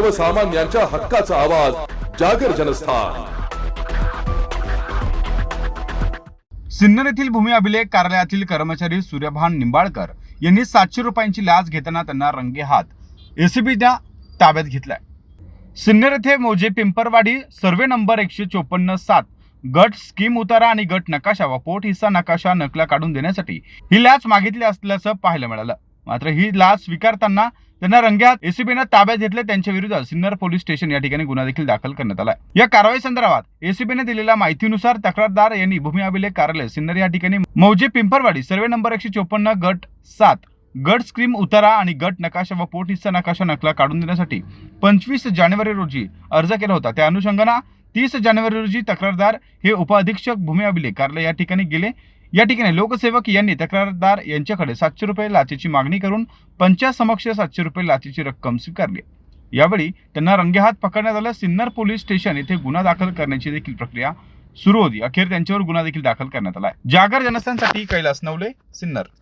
सर्वसामान्यांच्या हक्काचा आवाज जागर जनस्थान. सिन्नर येथील भूमी अभिलेख कार्यालयातील कर्मचारी सूर्यभान निंबाळकर यांनी सातशे रुपयांची लाच घेताना त्यांना रंगेहात एसीबीच्या ताब्यात घेतलाय. सिन्नर येथे मोजे पिंपरवाडी सर्वे नंबर एकशे चोपन्न सात गट स्कीम उतारा आणि गट नकाशा व पोट हिस्सा नकाशा नकला काढून देण्यासाठी ही लाच मागितली असल्याचं पाहायला मिळालं. मात्र ही लाच स्वीकारताना त्यांना रंग्यात एसीबीनं ताब्यात घेतले त्यांच्या विरुद्ध सिन्नर पोलीस स्टेशन या ठिकाणी गुन्हा देखील दाखल करण्यात आला या कारवाई संदर्भात एसीबीने दिलेल्या माहितीनुसार तक्रारदार यांनी भूमी अभिलेख कार्यालय सिन्नर या ठिकाणी मौजे पिंपरवाडी सर्वे नंबर एकशे चोपन्न गट सात गट स्क्रीम उतारा आणि गट नकाशा व पोट नकाशा नकला काढून देण्यासाठी पंचवीस जानेवारी रोजी अर्ज केला होता. त्या अनुषंगानं तीस जानेवारी रोजी तक्रारदार हे उपअधीक्षक भूमी अभिलेख कार्यालय या ठिकाणी गेले. या ठिकाणी लोकसेवक यांनी तक्रारदार यांच्याकडे सातशे रुपये लाचेची मागणी करून पंचासमक्ष सातशे रुपये लाचेची रक्कम स्वीकारली. यावेळी त्यांना रंगेहात पकडण्यात आलं. सिन्नर पोलीस स्टेशन येथे गुन्हा दाखल करण्याची देखील प्रक्रिया सुरू होती. अखेर त्यांच्यावर गुन्हा देखील दाखल करण्यात आला जागर जनस्थानसाठी कैलास नवले सिन्नर.